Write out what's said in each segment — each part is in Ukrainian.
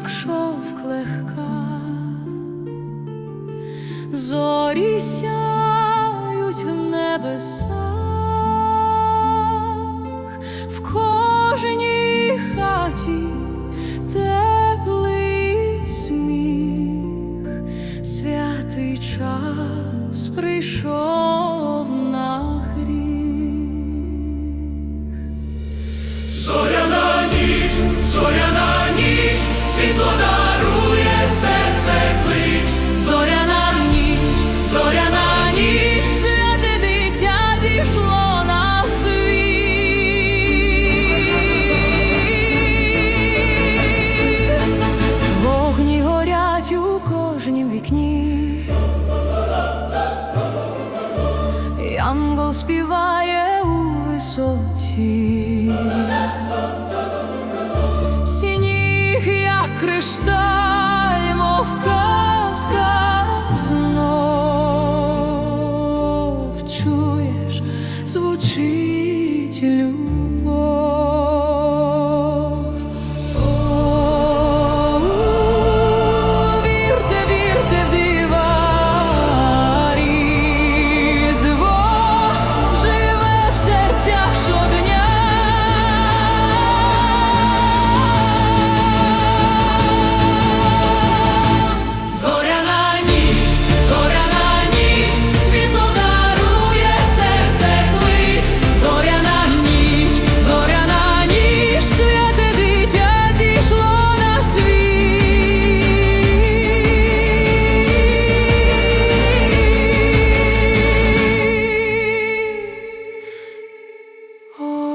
як шовк легка, зорі сяють в небесах, в кожній хаті. порожнім вікні, янгол співає у висоті, сініг, як кришталь.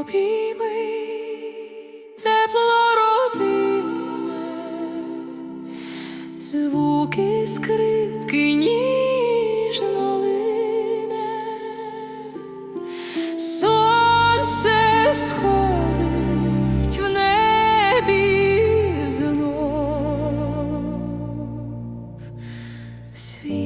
обійми тепло родинне, звуки скрипки ніжно лине, сонце сходить в небі знов. Світ